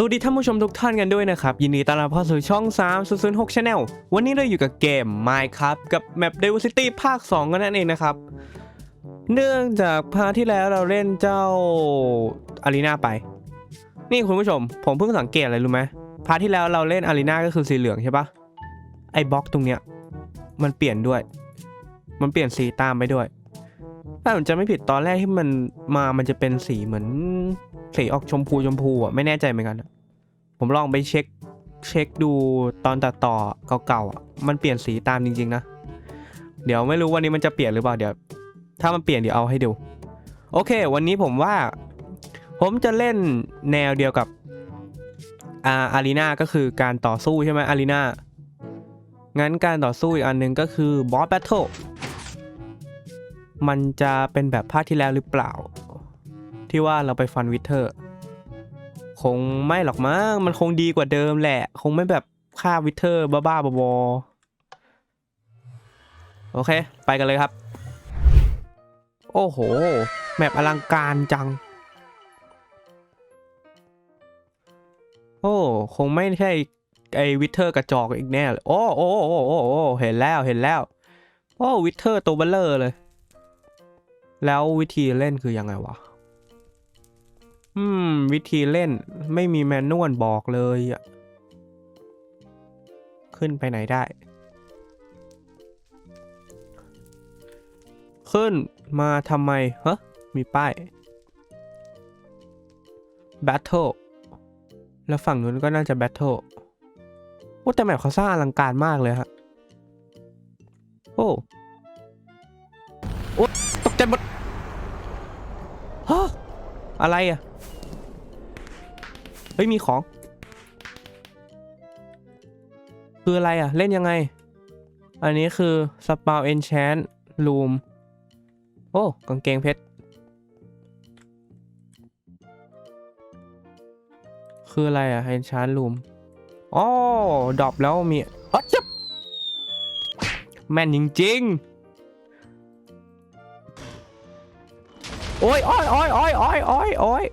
สวัสดีท่านผู้ชมทุกท่านกันด้วยนะครับ ยินดีต้อนรับเข้าสู่ช่อง 3 0 6 Channel วันนี้เราอยู่กับเกม Minecraft กับ Map Diversity ภาค 2 กันนั่นเองนะครับ เนื่องจากพาที่แล้วเราเล่นเจ้าอารีนาไป นี่คุณผู้ชม ผมเพิ่งสังเกตอะไรรู้ไหมพาทที่แล้วเราเล่นอารีนาก็คือสีเหลืองใช่ปะไอ้บล็อกตรงเนี้ย มันเปลี่ยนด้วย มันเปลี่ยนสีตามไปด้วยถ้าผมจะไม่ผิดตอนแรกที่มันมามันจะเป็นสีเหมือน สีออกชมพูชมพูอะไม่แน่ใจเหมือนกันผมลองไปเช็คเช็คดูตอนตัดต่อเก่าๆอะมันเปลี่ยนสีตามจริง ๆ นะ เดี๋ยวไม่รู้วันนี้มันจะเปลี่ยนหรือเปล่าเดี๋ยว ถ้ามันเปลี่ยนเดี๋ยวเอาให้ดู โอเค วันนี้ผมว่า ผมจะเล่นแนวเดียวกับอาอารีนาก็คือการต่อสู้ใช่ไหมอารีนางั้นการต่อสู้อีกอันหนึ่งก็คือบอสแบทเทิลมันจะเป็นแบบภาคที่แล้วหรือเปล่า ที่ว่าเราไปฟันวิเทอร์คงไม่หรอกมั้งมันคงดีกว่าเดิมแหละ คงไม่แบบฆ่าวิเทอร์บ้าๆบอๆโอเค ไปกันเลยครับ โอ้โห แมปอลังการจัง โอ้ คงไม่ใช่ไอวิเทอร์กระจอกอีกแน่เลย โอ้โอ้โอ้โอ้โอ้เห็นแล้วเห็นแล้ว โอ้วิเทอร์ตัวเบลเลอร์เลย แล้ววิธีเล่นคือยังไงวะ อืม วิธีเล่นไม่มีแมนนวลบอกเลยอะขึ้นไปไหนได้ ขึ้นมาทำไมฮ้มีป้าย Battle แล้วฝั่งนู้นก็น่าจะ Battle โอ้แต่แมปเขาสร้างอลังการมากเลยฮะ โอ้โอ้ตกใจหมดฮะอะไรอะ ฮ้ยมีของ คืออะไรอะเล่นยังไง อันนี้คือสปาวเอนแชน t รูมโอ้กางเกงเพชร คืออะไรอะเอนแชน t รูมอ๋อดรอปแล้วมีอ๋อจับแม่นจริงๆโอ้ยโอ้ยโอ้ยโอ้ยโอ้ยโอ้ย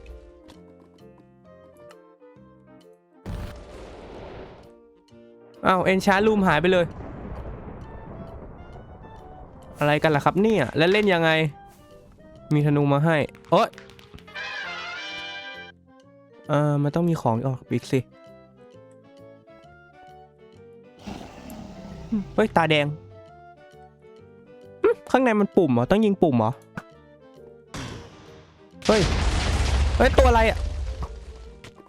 อ้าวเอนชาร์ลูมหายไปเลย อะไรกันล่ะครับเนี่ย แล้วเล่นยังไง มีธนูมาให้โอ๊ยเออมันต้องมีของออกอีกสิเฮ้ย ตาแดง ข้างในมันปุ่มเหรอ ต้องยิงปุ่มเหรอ เฮ้ย เฮ้ย ตัวอะไรอะ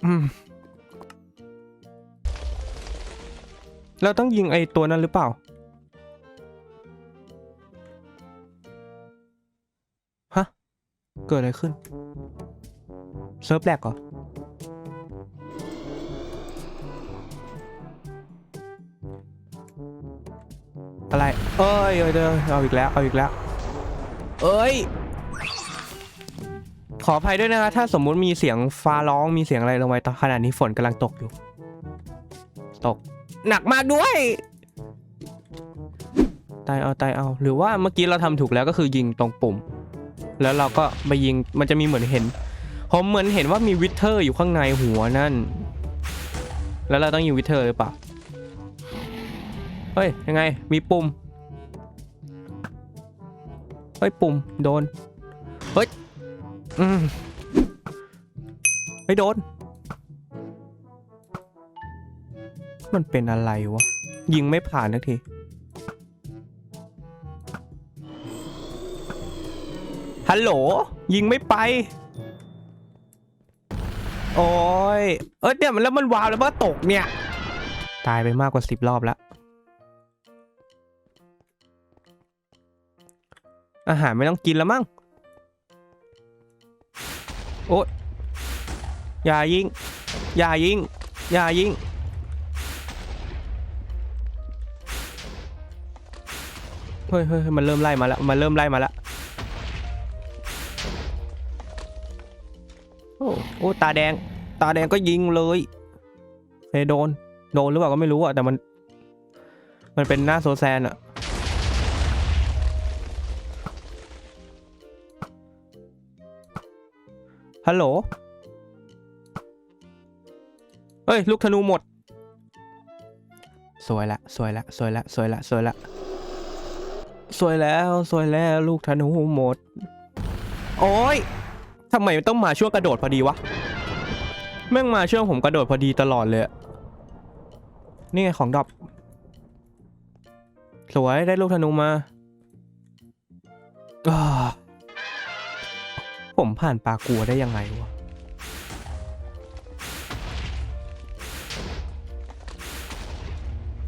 อืม เราต้องยิงไอ้ตัวนั้นหรือเปล่า ฮะ เกิดอะไรขึ้น เซิร์ฟแลกเหรอ อะไรเอ้ยเอ้ยเอ้ยเอาอีกแล้ว เอาอีกแล้ว เอ้ย ขออภัยด้วยนะคะถ้าสมมุติมีเสียงฟ้าร้อง มีเสียงอะไรลงไปตอนขณะนี้ฝนกำลังตกอยู่ ตก หนักมากด้วยตายเอาตายเอา หรือว่าเมื่อกี้เราทำถูกแล้วก็คือยิงตรงปุ่ม แล้วเราก็ไปยิงมันจะมีเหมือนเห็นผมเหมือนเห็นว่ามีวิเทอร์อยู่ข้างในหัวนั่น แล้วเราต้องยิงวิเทอร์หรือเปล่าเฮ้ยยังไงมีปุ่มเฮ้ยปุ่มโดนเฮ้ยอืมไม่โดน มันเป็นอะไรวะ ยิงไม่ผ่านนักที ฮัลโหล ยิงไม่ไป โอ้ย เอ้ยเนี่ยมันแล้วมันวาวแล้วว่าตกเนี่ย ตายไปมากกว่าสิบรอบแล้ว อาหารไม่ต้องกินแล้วมั้ง โอ๊ยอย่ายิง อย่ายิง อย่ายิง เฮ้ยเฮ้ยมันเริ่มไล่มาแล้ว มันเริ่มไล่มาแล้ว โอ้โอ้ตาแดง ตาแดงก็ยิงเลยเฮ้ยโดน โดนหรือเปล่าก็ไม่รู้อะแต่มัน มันเป็นหน้าโซแซนอะฮัลโหลเอ้ย ลูกธนูหมด สวยละ สวยละ สวยละ สวยละ สวยละ สวยแล้วสวยแล้วลูกธนูหมด โอ้ยทำไมต้องมาช่วงกระโดดพอดีวะ แม่งมาช่วงผมกระโดดพอดีตลอดเลย นี่ไงของดรอปสวยได้ลูกธนูมาผมผ่านปากัวได้ยังไงวะ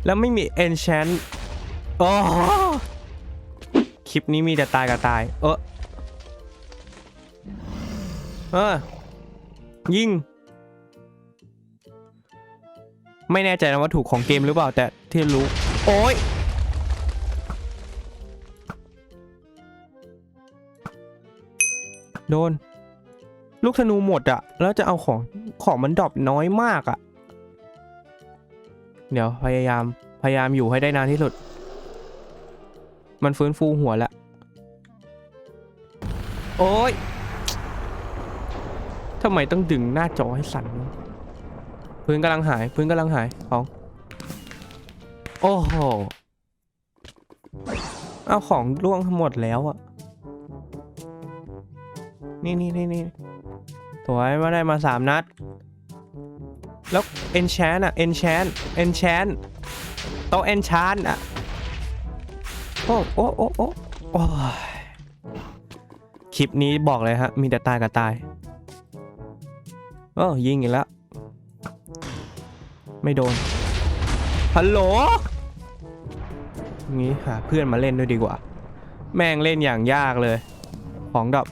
แล้วไม่มี enchant โอ้ คลิปนี้มีแต่ตายกับตาย เออเออยิง ไม่แน่ใจนะว่าถูกของเกมหรือเปล่าแต่ที่รู้ โอ้ยโดน ลูกธนูหมดอะแล้วจะเอาของของมันดรอปน้อยมากอะเดี๋ยวพยายามพยายามอยู่ให้ได้นานที่สุด มันฟื้นฟูหัวล้วโอ้ยทำไมต้องดึงหน้าจอให้สั่น พื้นกำลังหาย พื้นกำลังหายของโอ้โห เอาของร่วงทั้งหมดแล้วอะนี่นี่นี่นี่สวยมาได้มาสามนัด แล้ว enchant อะ enchant enchant โต๊ะ enchant อะ โอ้โอ้โอ้โอ้โอ้ยคลิปนี้บอกเลยฮะ มีแต่ตายกับตายโอ้ยิงอีกแล้ว ไม่โดน ฮัลโหล งี้หาเพื่อนมาเล่นด้วยดีกว่า แม่งเล่นอย่างยากเลย ของดรอป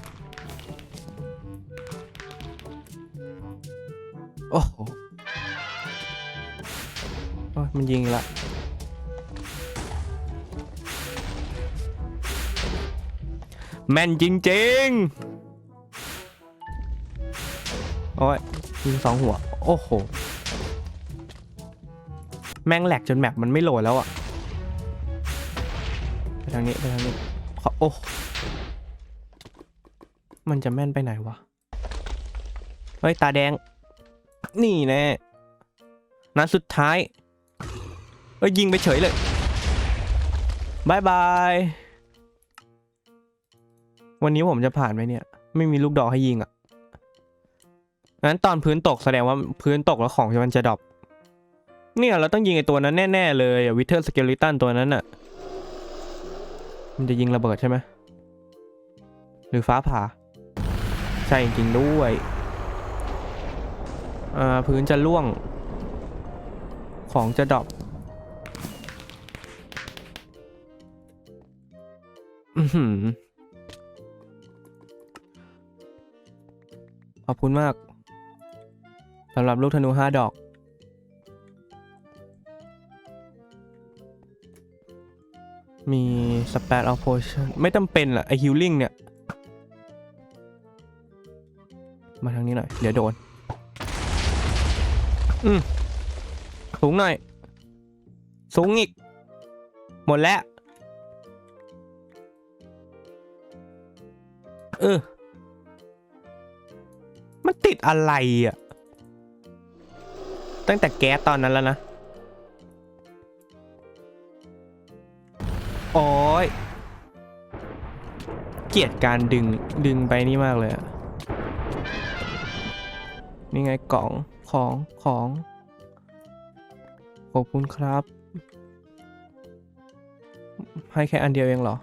โอ้โหมันยิงอีกและ แม่นจริงๆ โอ้ยยิงสองหัว โอ้โห แม่งแหลกจนแมปมันไม่โหลดแล้วอะไปทางนี้ ไปทางนี้ขอโอ้มันจะแม่นไปไหนวะ เฮ้ย ตาแดง นี่แน่นัดสุดท้าย เอ้ย ยิงไปเฉยเลยบายบาย วันนี้ผมจะผ่านไหมเนี่ย ไม่มีลูกดอกให้ยิงอะ่ะงั้นตอนพื้นตกแสดงว่าพื้นตกแล้วของมันจะดรอปเนี่ยเราต้องยิงไอตัวนั้นแน่ ๆ เลยวิเทอร์สเกลิตันตัวนั้นอะ่ะ มันจะยิงระเบิดใช่ไหมหรือฟ้าผ่า ใช่จริงด้วยอ่าพื้นจะล่วง ของจะดรอปอือหือ ขอบคุณมากสำหรับลูกธนูห้าดอก มีสเปซออฟโพชั่นไม่จำเป็นแหละไอฮิลลิ่งเนี่ย มาทางนี้หน่อย เดี๋ยวโดน อืมสูงหน่อย สูงอีก หมดแล้ว เออ ติดอะไรอะ ตั้งแต่แก๊สตอนนั้นแล้วนะ โอ้ย เกลียดการดึงดึงไปนี่มากเลยอะนี่ไงกล่องของของ ขอบคุณครับ ให้แค่อันเดียวเองเหรอ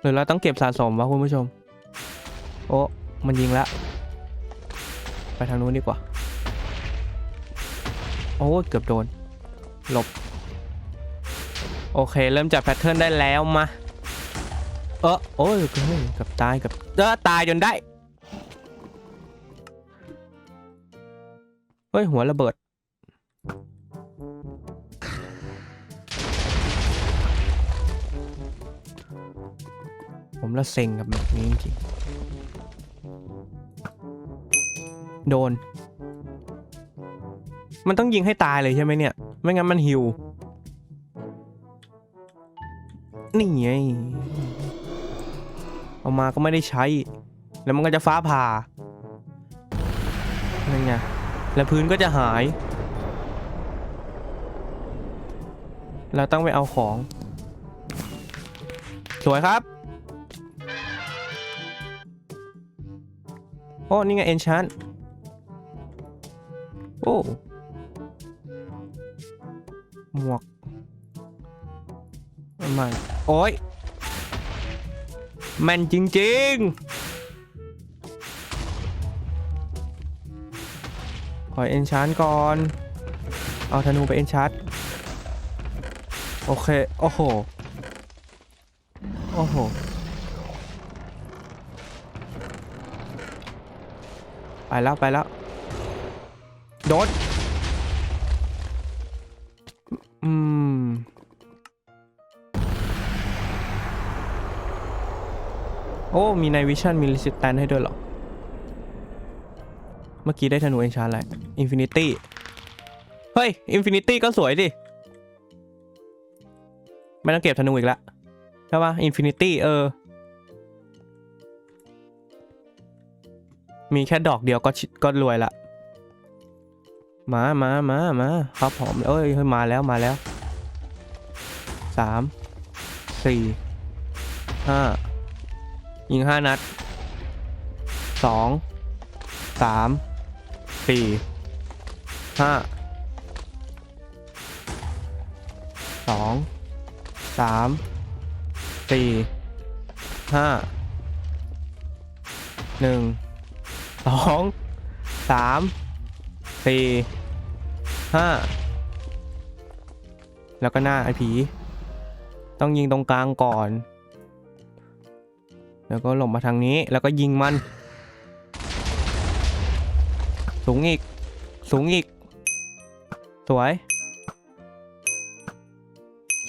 หรือเราต้องเก็บสะสมวะคุณผู้ชม โอ้ มันยิงแล้ว ไปทางนู้นดีกว่า โอ้เกือบโดน หลบ โอเค เริ่มจับแพทเทิร์นได้แล้วมา เออโอ้ยเฮ้ยเกับตายเกับเออตายจนได้ เฮ้ย หัวระเบิด ผมละเซ็งกับแบบนี้จริง โดน มันต้องยิงให้ตายเลยใช่ไหมเนี่ย ไม่งั้นมันฮิว นี่ไง เอามาก็ไม่ได้ใช้ แล้วมันก็จะฟ้าผ่า นั่นไง และพื้นก็จะหาย เราต้องไปเอาของ สวยครับโอ้ นี่ไงเอนชาน อ้ หมวกอันใหม่ โอ้ยแม่นจริง ๆ ขอเอนชานก่อน เอาธนูไปเอนชานโอเค โอ้โห โอ้โห ไปแล้ว ไปแล้ว โดดอืมโอ้ มีในวิชั่นมีลิสิตันให้ด้วยเหรอ เมื่อกี้ได้ธนูเอนชานอะไรอินฟินิตี้ เฮ้ย อินฟินิตี้ก็สวยดิ ไม่ต้องเก็บธนูอีกละใช่ปะอินฟินิตี้ เออ มีแค่ดอกเดียวก็ชิก็รวยละ มามามามาครับผมเอ้ยเฮ้ยมาแล้วมาแล้วสามสี่ห้ายิงห้านัดสองสามสี่ห้าสองสามสี่ห้าหนึ่งสองสามสี่ ห้าแล้วก็หน้าไอ้ผี ต้องยิงตรงกลางก่อน แล้วก็หลบมาทางนี้แล้วก็ยิงมัน สูงอีก สูงอีก สวย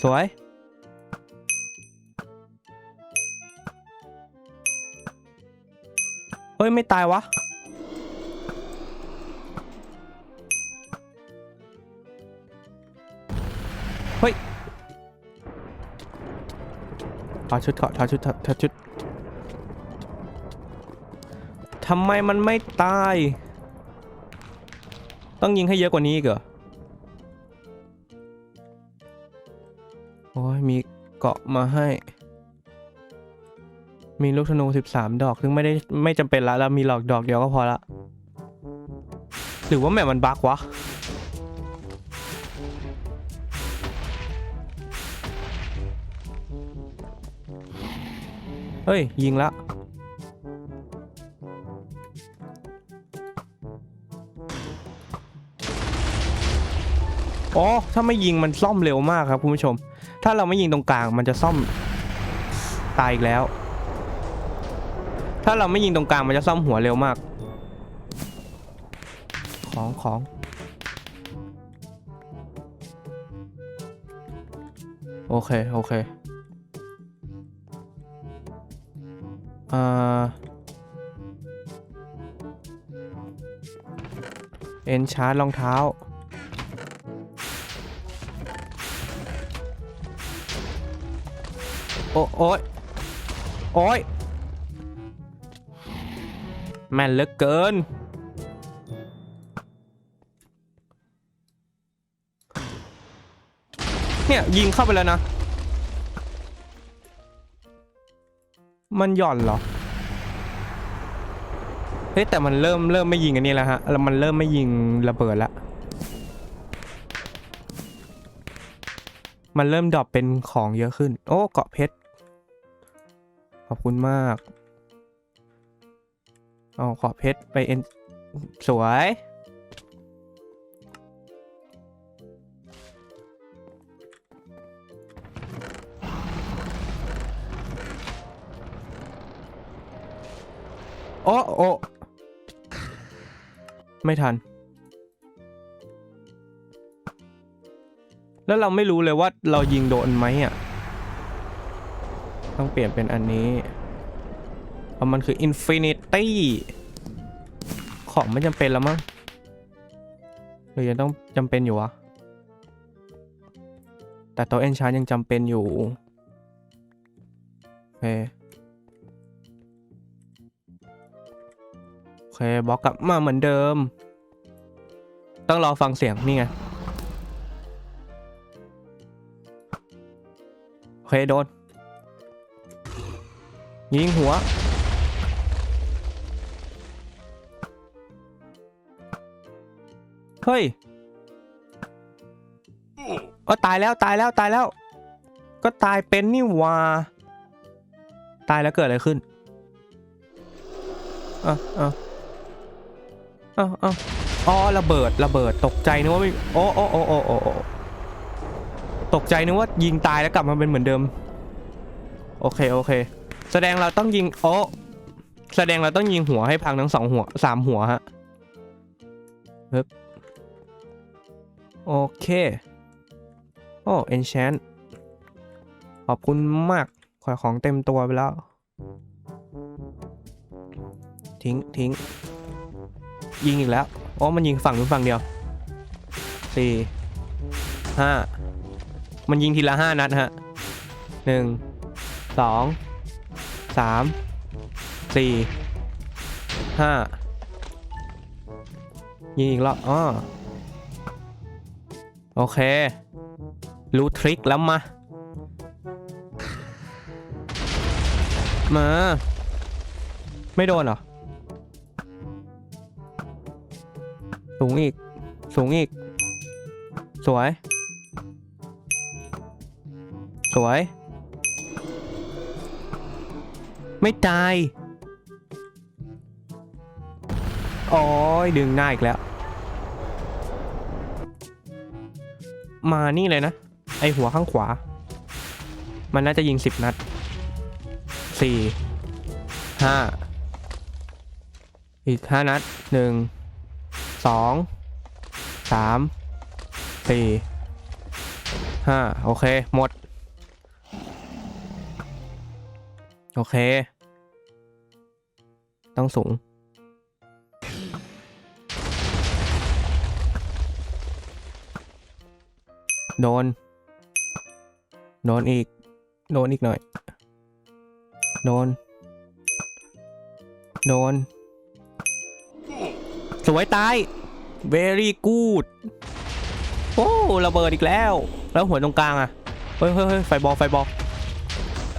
สวย เฮ้ย ไม่ตายวะ ถอดชุดเก่อนถอดชุดถอดชุดทำไมมันไม่ตาย ต้องยิงให้เยอะกว่านี้อีกเหรอ โอ้ยมีเกาะมาให้ มีลูกธนู 13 ดอก ซึ่งไม่ได้ไม่จำเป็นละแล้วมีหลอกดอกเดียวก็พอละ หรือว่าแมปมันบักวะ เฮ้ย ยิงละอ๋อ ถ้าไม่ยิงมันซ่อมเร็วมากครับคุณผู้ชม ถ้าเราไม่ยิงตรงกลางมันจะซ่อมตายอีกแล้ว ถ้าเราไม่ยิงตรงกลางมันจะซ่อมหัวเร็วมาก ของของโอเค โอเค อ่าเอ็นชาร์จรองเท้า โอ้โอ้ยโอ้ยแม่นเหลือเกิน เนี่ย ยิงเข้าไปแล้วนะ มันหย่อนเหรอ เฮ้ยแต่มันเริ่มเริ่มไม่ยิงอันนี้แล้วฮะ แล้วมันเริ่มไม่ยิงระเบิดละ มันเริ่มดรอปเป็นของเยอะขึ้น โอ้เกาะเพชร ขอบคุณมาก เอาเกาะเพชรไปเอ็นสวย โอ้โอ้ไม่ทัน แล้วเราไม่รู้เลยว่าเรายิงโดนไหมอะ ต้องเปลี่ยนเป็นอันนี้ เพราะมันคือ Infinity ของไม่จำเป็นแล้วมั้ง หรือยังต้องจำเป็นอยู่วะ แต่ตัวเอนชานยังจำเป็นอยู่โอเค โอเคบล็อกกลับมาเหมือนเดิม ต้องรอฟังเสียงนี่ไง โอเคโดน ยิงหัวเฮ้ยก็ตายแล้วตายแล้วตายแล้ว ก็ตายเป็นนี่หวาตายแล้วเกิดอะไรขึ้น เอะอะอะอะอ๋อระเบิดระเบิดตกใจนึกว่าไม่โอ้โอ้โอ้โอ้โอ้ตกใจนึกว่ายิงตายแล้วกลับมาเป็นเหมือนเดิม โอเคโอเค แสดงเราต้องยิงโอ้แสดงเราต้องยิงหัวให้พังทั้งสองหัวสามหัวฮะปึ๊บโอเคโอ้ enchant ขอบคุณมากขอของเต็มตัวไปแล้ว ทิ้งทิ้งยิงอีกแล้วอ๋อมันยิงฝั่งนู้นฝั่งเดียวสี่ห้ามันยิงทีละห้านัดฮะหนึ่งสองสามสี่ห้ายิงอีกรอบอ๋อโอเค รู้ทริคแล้วมา มา ไม่โดนเหรอ สูงอีก สูงอีก สวย สวย ไม่ตายโอ้ยดึงหน้าอีกแล้ว มานี่เลยนะ ไอหัวข้างขวา มันน่าจะยิงสิบนัดสี่ห้าอีกห้านัดหนึ่ง สองสามสี่ห้าโอเค หมด โอเค ต้องสูง โดน โดนอีก โดนอีกหน่อย โดน โดน สวยตาย very good โอ้ระเบิดอีกแล้ว แล้วหัวตรงกลางอะเฮ้ยเฮ้ยเฮ้ยไฟบอลไฟบอล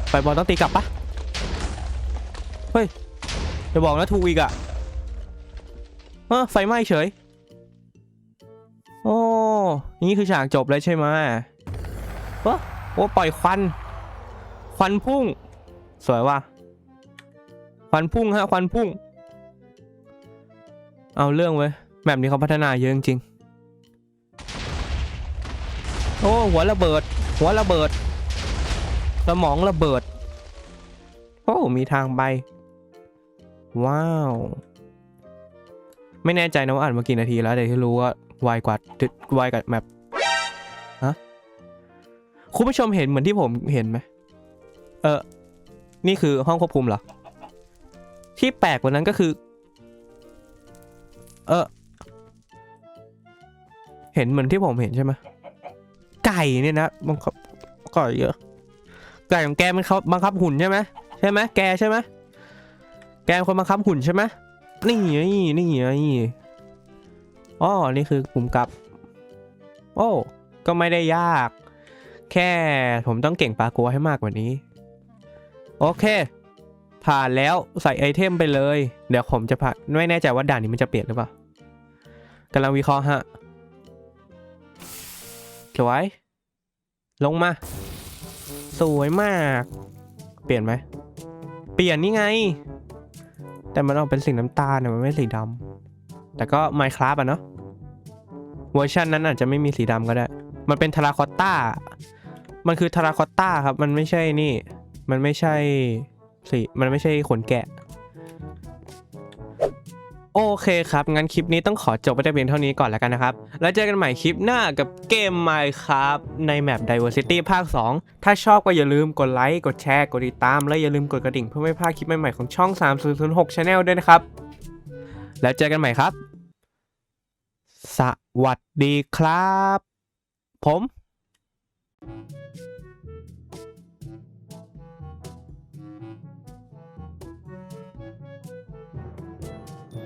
ไฟบอลต้องตีกลับปะเฮ้ยจะบอกนะถูกอีกอะเออไฟไหม้เฉย โอ้นี่คือฉากจบแล้วใช่ไหมโอ้โอ้ปล่อยควัน ควันพุ่ง สวยว่ะ ควันพุ่งฮะ ควันพุ่ง เอาเรื่องเว้ยแบบนี้เขาพัฒนาเยอะจริงๆโอ้หัวระเบิด หัวระเบิด สมองระเบิด โอ้มีทางไป ว้าว ไม่แน่ใจนะว่าอ่านมากี่นาทีแล้วแต่ที่รู้ว่าไวกว่าไวกว่าแมปฮะคุณผู้ชมเห็นเหมือนที่ผมเห็นไหมเออนี่คือห้องควบคุมเหรอ ที่แปลกกว่านั้นก็คือ เออ เห็นเหมือนที่ผมเห็นใช่ไหมไก่เนี่ยนะบังคับก่เยอะ ไก่ของแกมันเขาบังคับหุ่นใช่ไหมใช่ไหมแกใช่ไหมแกคนบังคับหุ่นใช่ไหมนี่ไงนี่ไงอ๋อนี่คือปุ่มกลับ โอ้ก็ไม่ได้ยาก แค่ผมต้องเก่งปากัวให้มากกว่านี้ โอเค ผ่านแล้วใส่ไอเทมไปเลย เดี๋ยวผมจะผ่านไม่แน่ใจว่าด่านนี้มันจะเปลี่ยนหรือเปล่า กำลังวิเคราะห์ฮะสวย ลงมา สวยมาก เปลี่ยนไหม เปลี่ยนนี่ไง แต่มันออกเป็นสีน้ำตาลนะมันไม่สีดำแต่ก็ Minecraft อะเนาะเวอร์ชันนั้นอาจจะไม่มีสีดำก็ได้ มันเป็นทาราคอตตามันคือทาราคอตตาครับ มันไม่ใช่นี่ มันไม่ใช่สีมันไม่ใช่ขนแกะ โอเคครับ งั้นคลิปนี้ต้องขอจบไปแต่เพียงเท่านี้ก่อนแล้วกันนะครับ แล้วเจอกันใหม่คลิปหน้ากับเกม Minecraft ในแมป Diversity ภาค 2 ถ้าชอบก็อย่าลืมกดไลค์ กดแชร์ กดติดตาม และอย่าลืมกดกระดิ่งเพื่อไม่พลาดคลิปใหม่ๆของช่อง 3006 Channel ด้วยนะครับ แล้วเจอกันใหม่ครับ สวัสดีครับ ผม